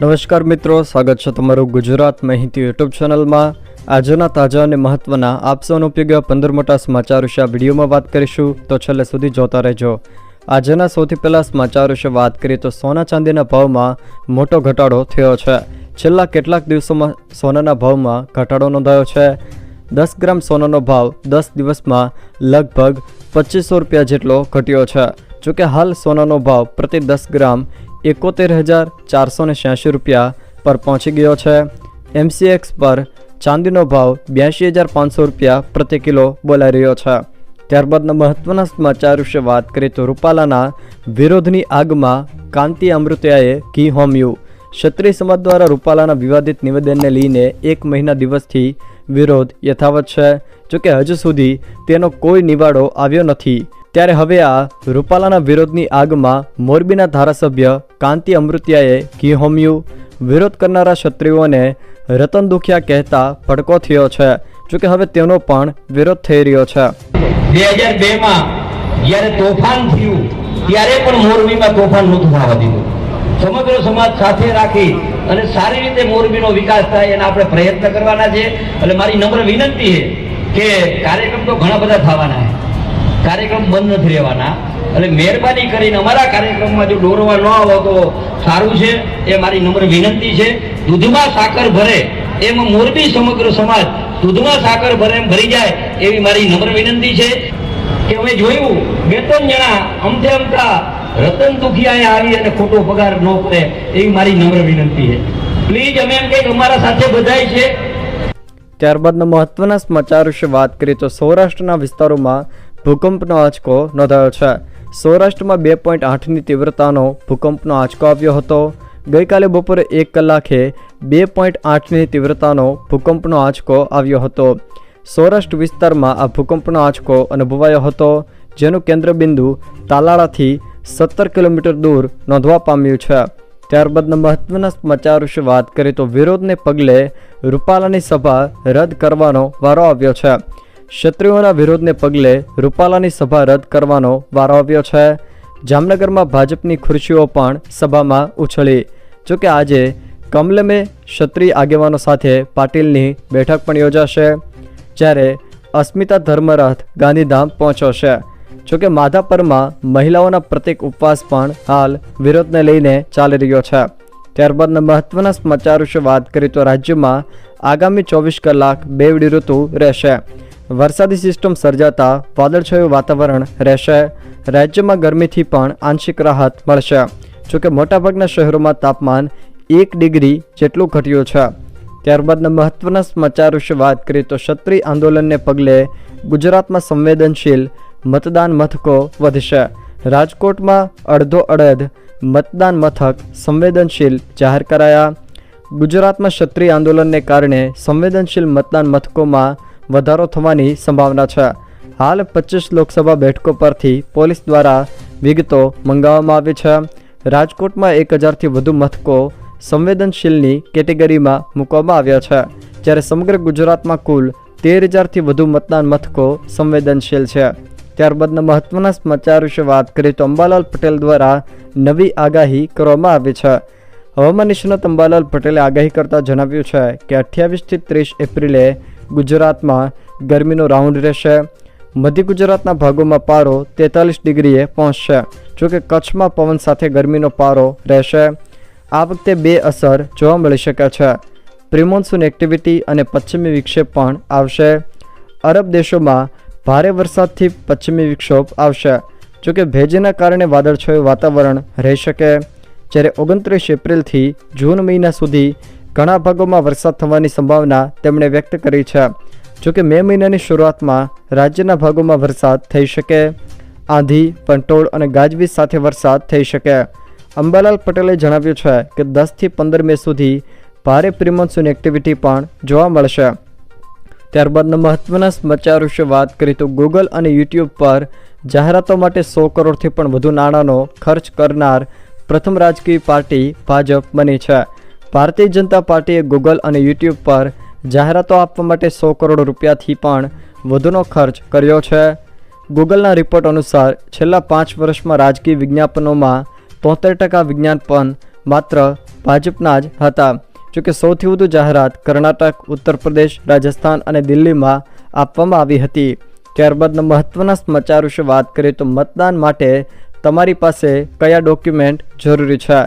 નમસ્કાર મિત્રો, સ્વાગત છે તમારું ગુજરાત માહિતી યુટ્યુબ ચેનલમાં. આજના તાજા અને મહત્વના આપસોનો ઉપયોગ પંદર મોટા સમાચાર વિશે આ વિડીયોમાં વાત કરીશું. તો છેલ્લે સુધી જોતા રહેજો. આજના સૌથી પહેલાં સમાચાર વિશે વાત કરીએ તો સોના ચાંદીના ભાવમાં મોટો ઘટાડો થયો છે. છેલ્લા કેટલાક દિવસોમાં સોનાના ભાવમાં ઘટાડો નોંધાયો છે. દસ ગ્રામ સોનાનો ભાવ દસ દિવસમાં લગભગ પચીસો રૂપિયા જેટલો ઘટ્યો છે. જોકે હાલ સોનાનો ભાવ પ્રતિ દસ ગ્રામ એકોતેર હજાર ચારસો ને છ્યાસી રૂપિયા પર પહોંચી ગયો છે. એમસીએક્સ પર ચાંદીનો ભાવ બ્યાસી હજાર પાંચસો રૂપિયા પ્રતિ કિલો બોલાઈ રહ્યો છે. ત્યારબાદના મહત્વના સમાચાર વિશે વાત કરીએ તો રૂપાલાના વિરોધની આગમાં કાંતિ અમૃતિયાએ ઘી હોમ્યું. ક્ષત્રિય સમાજ દ્વારા રૂપાલાના વિવાદિત નિવેદનને લઈને એક મહિના દિવસથી વિરોધ યથાવત છે. જોકે હજુ સુધી તેનો કોઈ નિવાડો આવ્યો નથી. ત્યારે હવે આ રૂપાલાના વિરોધની આગમાં મોરબીના ધારાસભ્ય કાંતિ અમૃતિયાએ ઘી હોમ્યું વિરોધ કરનારા ક્ષત્રિયોને રતન દુખિયા કહેતા ભડકો થયો છે, જોકે હવે તેનો પણ વિરોધ થઈ રહ્યો છે. બે હજાર બે માં જ્યારે તોફાન થયું, ત્યારે પણ મોરબીમાં તોફાન નહોતું થવા દીધું. સમગ્ર સમાજ સાથે રાખી અને સારી રીતે મોરબીનો વિકાસ થાય એના આપણે પ્રયત્ન કરવાના છે. એટલે મારી નમ્ર વિનંતી છે કે કાર્યક્રમ તો ઘણા બધા થવાના છે. કાર્યક્રમ બંધ નથી રહેવાના. એટલે મહેરબાની કરીને અમારા કાર્યક્રમમાં જો દોરવા ન આવો તો સારું છે. એ મારી નમ્ર વિનંતી છે. દૂધમાં સાકર ભરે એમ મોરબી સમગ્ર સમાજ દૂધમાં સાકર ભરે એમ ભરી જાય એવી મારી નમ્ર વિનંતી છે. કે અમે જોયું, બે ત્રણ જણા અમથે અમથા રતન દુખિયાએ આવી અને ખોટો પગાર ન કરે એવી મારી નમ્ર વિનંતી છે. પ્લીઝ અમે એમ કંઈક અમારા સાથે બધાય છે. ત્યારબાદના મહત્વના સમાચાર વિશે વાત કરીએ તો સૌરાષ્ટ્રના વિસ્તારોમાં ભૂકંપનો આંચકો નોંધાયો છે. સૌરાષ્ટ્રમાં બે પોઈન્ટ આઠની તીવ્રતાનો ભૂકંપનો આંચકો આવ્યો હતો. ગઈકાલે બપોરે એક કલાકે બે પોઈન્ટ આઠની તીવ્રતાનો ભૂકંપનો આંચકો આવ્યો હતો. સૌરાષ્ટ્ર વિસ્તારમાં આ ભૂકંપનો આંચકો અનુભવાયો હતો, જેનું કેન્દ્રબિંદુ તાલાળાથી સત્તર કિલોમીટર દૂર નોંધવા પામ્યું છે. ત્યારબાદના મહત્વના સમાચાર વિશે વાત કરીએ તો વિરોધને પગલે રૂપાલાની સભા રદ કરવાનો વારો આવ્યો છે. ક્ષત્રિયોના વિરોધને પગલે રૂપાલાની સભા રદ કરવાનો વારો આવ્યો છે. જામનગરમાં ભાજપની ખુરશીઓ પણ સભામાં ઉછળી. જોકે આજે કમલમે ક્ષત્રિય આગેવાનો સાથે પાટીલની બેઠક પણ યોજાશે, જ્યારે અસ્મિતા ધર્મરથ ગાંધીધામ પહોંચ્યો છે જોકે માધાપરમાં મહિલાઓના પ્રત્યેક ઉપવાસ પણ હાલ વિરોધને લઈને ચાલી રહ્યો છે. ત્યારબાદના મહત્વના સમાચાર વિશે વાત કરીએ તો રાજ્યમાં આગામી ચોવીસ કલાક બેવડી ઋતુ રહેશે. વરસાદી સિસ્ટમ સર્જાતા વાદળછાયું વાતાવરણ રહેશે. રાજ્યમાં ગરમીથી પણ આંશિક રાહત મળશે. જોકે મોટાભાગના શહેરોમાં તાપમાન એક ડિગ્રી જેટલું ઘટ્યું છે. ત્યારબાદના મહત્વના સમાચાર વિશે વાત કરીએ તો ક્ષત્રિય આંદોલનને પગલે ગુજરાતમાં સંવેદનશીલ મતદાન મથકો વધશે. રાજકોટમાં અડધો અડધ મતદાન મથક સંવેદનશીલ જાહેર કરાયા. ગુજરાતમાં ક્ષત્રિય આંદોલનને કારણે સંવેદનશીલ મતદાન મથકોમાં વધારો થવાની સંભાવના છે. હાલ પચીસ લોકસભા બેઠકો પરથી પોલીસ દ્વારા વિગતો મંગાવવામાં આવી છે. રાજકોટમાં એક હજારથી વધુ મથકો સંવેદનશીલની કેટેગરીમાં મૂકવામાં આવ્યા છે. જ્યારે સમગ્ર ગુજરાતમાં કુલ તેર હજારથી વધુ મતદાન મથકો સંવેદનશીલ છે. ત્યારબાદના મહત્વના સમાચાર વિશે વાત કરીએ તો અંબાલાલ પટેલ દ્વારા નવી આગાહી કરવામાં આવી છે. હવામાન નિષ્ણાત અંબાલાલ પટેલે આગાહી કરતા જણાવ્યું છે કે અઠ્યાવીસથી ત્રીસ એપ્રિલે ગુજરાતમાં ગરમીનો રાઉન્ડ રહેશે. મધ્ય ગુજરાતના ભાગોમાં પારો તેતાલીસ ડિગ્રીએ પહોંચશે જોકે કચ્છમાં પવન સાથે ગરમીનો પારો રહેશે. આ વખતે બે અસર જોવા મળી શકે છે. પ્રિમોન્સૂન એક્ટિવિટી અને પશ્ચિમી વિક્ષેપ પણ આવશે. અરબ દેશોમાં ભારે વરસાદથી પશ્ચિમી વિક્ષોભ આવશે જોકે ભેજના કારણે વાદળછાયું વાતાવરણ રહી શકે. જ્યારે ઓગણત્રીસ એપ્રિલથી જૂન મહિના સુધી ઘણા ભાગોમાં વરસાદ થવાની સંભાવના તેમણે વ્યક્ત કરી છે. જોકે મે મહિનાની શરૂઆતમાં રાજ્યના ભાગોમાં વરસાદ થઈ શકે, આંધી, પંટોળ અને ગાજવીજ સાથે વરસાદ થઈ શકે. અંબાલાલ પટેલે જણાવ્યું છે કે દસથી પંદર મે સુધી ભારે પ્રિમોન્સૂન એક્ટિવિટી પણ જોવા મળશે. ત્યારબાદના મહત્વના સમાચાર વિશે વાત કરીએ તો ગૂગલ અને યુટ્યુબ પર જાહેરાતો માટે સો કરોડથી પણ વધુ નાણાંનો ખર્ચ કરનાર પ્રથમ રાજકીય પાર્ટી ભાજપ બની છે. ભારતીય જનતા પાર્ટીએ ગૂગલ અને યુટ્યુબ પર જાહેરાતો આપવા માટે સો કરોડ રૂપિયાથી પણ વધુનો ખર્ચ કર્યો છે. ગૂગલના રિપોર્ટ અનુસાર, છેલ્લા પાંચ વર્ષમાં રાજકીય વિજ્ઞાપનોમાં તોતેર ટકા વિજ્ઞાપન માત્ર ભાજપના જ હતા. જોકે સૌથી વધુ જાહેરાત કર્ણાટક, ઉત્તર પ્રદેશ, રાજસ્થાન અને દિલ્હીમાં આપવામાં આવી હતી. ત્યારબાદના મહત્ત્વના સમાચાર વિશે વાત કરીએ તો મતદાન માટે તમારી પાસે કયા ડોક્યુમેન્ટ જરૂરી છે?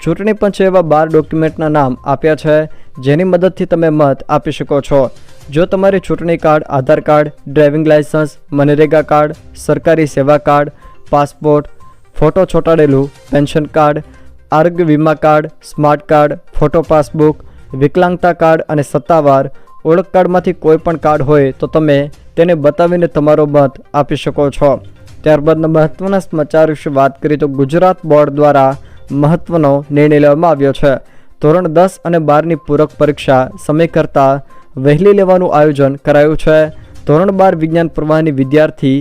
ચૂંટણી પંચે એવા બાર ડોક્યુમેન્ટના નામ આપ્યા છે, જેની મદદથી તમે મત આપી શકો છો. જો તમારે ચૂંટણી card, Aadhaar card, driving licence MNREGA card, સરકારી સેવા કાર્ડ, પાસપોર્ટ, ફોટો ચોંટાડેલું પેન્શન કાર્ડ, આરોગ્ય વીમા card, smart card, photo passbook, વિકલાંગતા card અને સત્તાવાર ઓળખ કાર્ડમાંથી કોઈ પણ કાર્ડ હોય તો તમે તેને બતાવીને તમારો મત આપી શકો છો. ત્યારબાદના મહત્વના સમાચાર વિશે વાત કરીએ તો ગુજરાત બોર્ડ દ્વારા મહત્ત્વનો નિર્ણય લેવામાં આવ્યો છે. ધોરણ દસ અને બારની પૂરક પરીક્ષા સમય કરતાં વહેલી લેવાનું આયોજન કરાયું છે. ધોરણ બાર વિજ્ઞાન પ્રવાહની વિદ્યાર્થી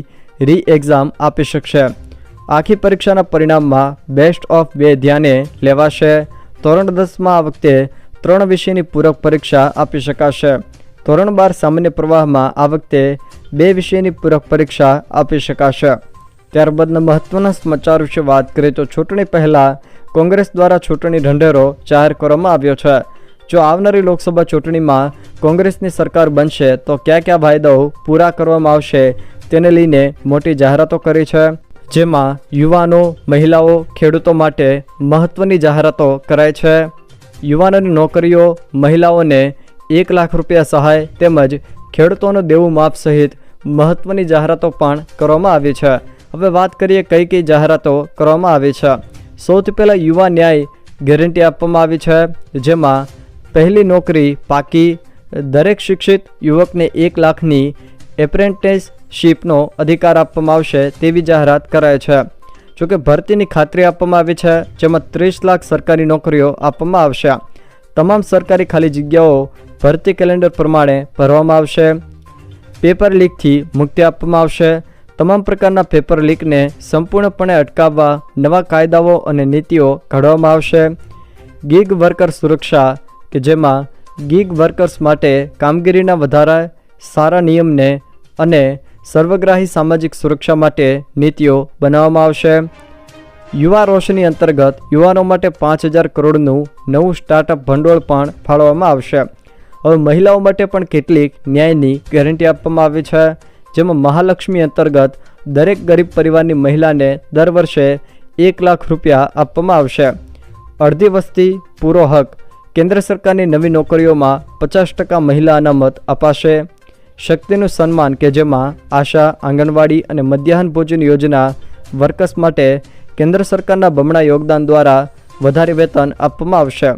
રી એક્ઝામ આપી શકશે. આખી પરીક્ષાના પરિણામમાં બેસ્ટ ઓફ બે ધ્યાને લેવાશે. ધોરણ દસમાં આ વખતે ત્રણ વિષયની પૂરક પરીક્ષા આપી શકાશે. ધોરણ બાર સામાન્ય પ્રવાહમાં આ વખતે બે વિષયની પૂરક પરીક્ષા આપી શકાશે. ત્યારબાદના મહત્ત્વના સમાચાર વિશે વાત કરીએ તો ચૂંટણી પહેલાં કોંગ્રેસ દ્વારા ચૂંટણી ઢંઢેરો જાહેર કરવામાં આવ્યો છે. જો આવનારી લોકસભા ચૂંટણીમાં કોંગ્રેસની સરકાર બનશે, તો કયા કયા વાયદાઓ પૂરા કરવામાં આવશે તેને લઈને મોટી જાહેરાતો કરી છે. જેમાં યુવાનો, મહિલાઓ, ખેડૂતો માટે મહત્ત્વની જાહેરાતો કરાય છે. યુવાનોની નોકરીઓ, મહિલાઓને એક લાખ રૂપિયા સહાય તેમજ ખેડૂતોનું દેવું માફ સહિત મહત્ત્વની જાહેરાતો પણ કરવામાં આવી છે. હવે વાત કરીએ કઈ કઈ જાહેરાતો કરવામાં આવી છે. સૌથી પહેલાં યુવા ન્યાય ગેરંટી આપવામાં આવી છે, જેમાં પહેલી નોકરી પાકી, દરેક શિક્ષિત યુવકને એક લાખની એપ્રેન્ટિસશીપનો અધિકાર આપવામાં આવશે તેવી જાહેરાત કરાય છે. જોકે ભરતીની ખાતરી આપવામાં આવી છે, જેમાં ત્રીસ લાખ સરકારી નોકરીઓ આપવામાં આવશે. તમામ સરકારી ખાલી જગ્યાઓ ભરતી કેલેન્ડર પ્રમાણે ભરવામાં આવશે. પેપર લીકથી મુક્તિ આપવામાં આવશે. તમામ પ્રકારના પેપર લીકને સંપૂર્ણપણે અટકાવવા નવા કાયદાઓ અને નીતિઓ ઘડવામાં આવશે. ગીગ વર્કર સુરક્ષા, કે જેમાં ગીગ વર્કર્સ માટે કામગીરીના વધારા, સારા નિયમને અને સર્વગ્રાહી સામાજિક સુરક્ષા માટે નીતિઓ બનાવવામાં આવશે. યુવા રોશની અંતર્ગત યુવાનો માટે પાંચ હજાર કરોડનું નવું સ્ટાર્ટઅપ ભંડોળ પણ ફાળવવામાં આવશે. હવે મહિલાઓ માટે પણ કેટલીક ન્યાયની ગેરંટી આપવામાં આવી છે. જેમાં મહાલક્ષ્મી અંતર્ગત દરેક ગરીબ પરિવારની મહિલાને દર વર્ષે એક લાખ રૂપિયા આપવામાં આવશે. અડધી વસ્તી પૂરો હક. કેન્દ્ર સરકારની નવી નોકરીઓમાં પચાસ ટકા મહિલા અનામત અપાશે. શક્તિનું સન્માન કે જેમાં આશા, આંગણવાડી અને મધ્યાહન ભોજન યોજના વર્કર્સ માટે કેન્દ્ર સરકારના બમણા યોગદાન દ્વારા વધારે વેતન આપવામાં આવશે.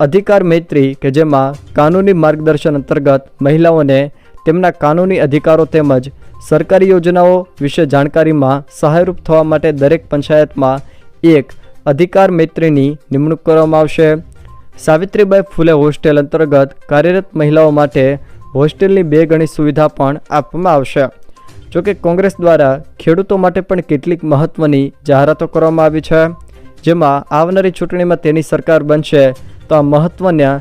અધિકાર મૈત્રી કે જેમાં કાનૂની માર્ગદર્શન અંતર્ગત મહિલાઓને તેમના કાનૂની અધિકારો તેમજ સરકારી યોજનાઓ વિશે જાણકારીમાં સહાયરૂપ થવા માટે દરેક પંચાયતમાં એક અધિકાર મૈત્રીની નિમણૂક કરવામાં આવશે. સાવિત્રીબાઈ ફૂલે હોસ્ટેલ અંતર્ગત કાર્યરત મહિલાઓ માટે હોસ્ટેલની બે ગણી સુવિધા પણ આપવામાં આવશે. જોકે કોંગ્રેસ દ્વારા ખેડૂતો માટે પણ કેટલીક મહત્ત્વની જાહેરાતો કરવામાં આવી છે. જેમાં આવનારી ચૂંટણીમાં તેની સરકાર બનશે તો આ મહત્ત્વના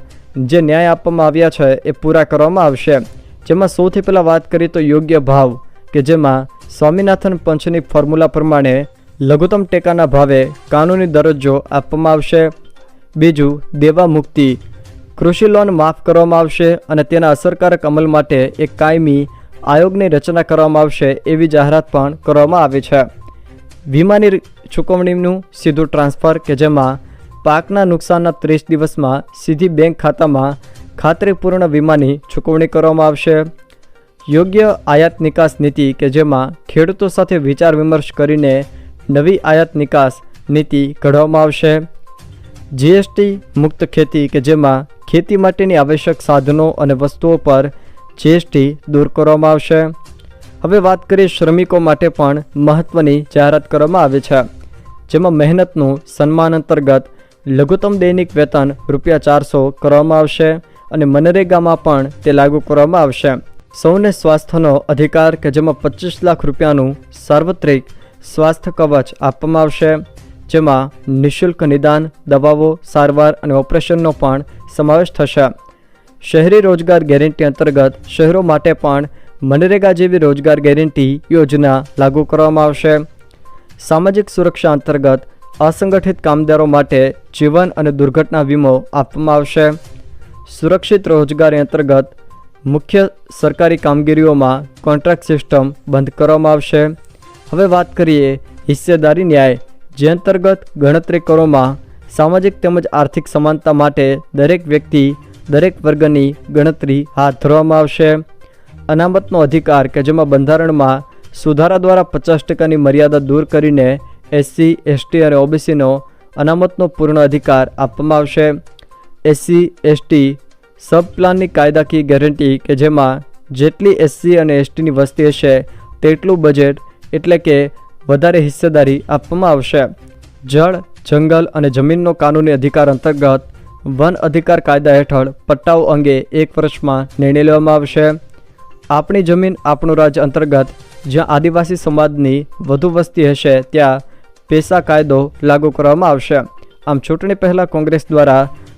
જે ન્યાય આપવામાં આવ્યા છે એ પૂરા કરવામાં આવશે. જેમાં સૌથી પહેલાં વાત કરીએ તો યોગ્ય ભાવ, કે જેમાં સ્વામિનાથન પંચની ફોર્મ્યુલા પ્રમાણે લઘુત્તમ ટેકાના ભાવે કાનૂની દરજ્જો આપવામાં આવશે. બીજું, દેવા મુક્તિ, કૃષિ લોન માફ કરવામાં આવશે અને તેના અસરકારક અમલ માટે એક કાયમી આયોગની રચના કરવામાં આવશે એવી જાહેરાત પણ કરવામાં આવી છે. વીમાની ચૂકવણીનું સીધું ટ્રાન્સફર, કે જેમાં પાકના નુકસાનના ત્રીસ દિવસમાં સીધી બેંક ખાતામાં ખાતરીપૂર્ણ વીમાની ચૂકવણી કરવામાં આવશે. યોગ્ય આયાત નિકાસ નીતિ કે જેમાં ખેડૂતો સાથે વિચાર વિમર્શ કરીને નવી આયાત નિકાસ નીતિ ઘડવામાં આવશે. જીએસટી મુક્ત ખેતી કે જેમાં ખેતી માટેની આવશ્યક સાધનો અને વસ્તુઓ પર જીએસટી દૂર કરવામાં આવશે. હવે વાત કરીએ શ્રમિકો માટે પણ મહત્ત્વની જાહેરાત કરવામાં આવી છે, જેમાં મહેનતનું સન્માન અંતર્ગત લઘુત્તમ દૈનિક વેતન રૂપિયા ચારસો કરવામાં આવશે. અને મનરેગામાં પણ તે લાગુ કરવામાં આવશે. સૌને સ્વાસ્થ્યનો અધિકાર કે જેમાં પચીસ લાખ રૂપિયાનું સાર્વત્રિક સ્વાસ્થ્ય કવચ આપવામાં આવશે, જેમાં નિઃશુલ્ક નિદાન, દવાઓ, સારવાર અને ઓપરેશનનો પણ સમાવેશ થશે. શહેરી રોજગાર ગેરંટી અંતર્ગત શહેરો માટે પણ મનરેગા જેવી રોજગાર ગેરંટી યોજના લાગુ કરવામાં આવશે. સામાજિક સુરક્ષા અંતર્ગત અસંગઠિત કામદારો માટે જીવન અને દુર્ઘટના વીમો આપવામાં આવશે. સુરક્ષિત રોજગારી અંતર્ગત મુખ્ય સરકારી કામગીરીઓમાં કોન્ટ્રાક્ટ સિસ્ટમ બંધ કરવામાં આવશે. હવે વાત કરીએ હિસ્સેદારી ન્યાય, જે અંતર્ગત ગણતરી કરોમાં સામાજિક તેમજ આર્થિક સમાનતા માટે દરેક વ્યક્તિ, દરેક વર્ગની ગણતરી હાથ ધરવામાં આવશે. અનામતનો અધિકાર કે જેમાં બંધારણમાં સુધારા દ્વારા પચાસ ટકાની મર્યાદા દૂર કરીને એસસી, એસટી અને ઓબીસીનો અનામતનો પૂર્ણ અધિકાર આપવામાં આવશે. એસસી, એસટી સબ પ્લાનની કાયદાકીય ગેરંટી કે જેમાં જેટલી એસસી અને એસટીની વસ્તી હશે, તેટલું બજેટ એટલે કે વધારે હિસ્સેદારી આપવામાં આવશે. જળ, જંગલ અને જમીનનો કાનૂની અધિકાર અંતર્ગત વન અધિકાર કાયદા હેઠળ પટ્ટાઓ અંગે એક વર્ષમાં નિર્ણય લેવામાં આવશે. આપણી જમીન આપણું રાજ અંતર્ગત જ્યાં આદિવાસી સમાજની વધુ વસ્તી હશે, ત્યાં પેશા કાયદો લાગુ કરવામાં આવશે. આમ ચૂંટણી પહેલાં કોંગ્રેસ દ્વારા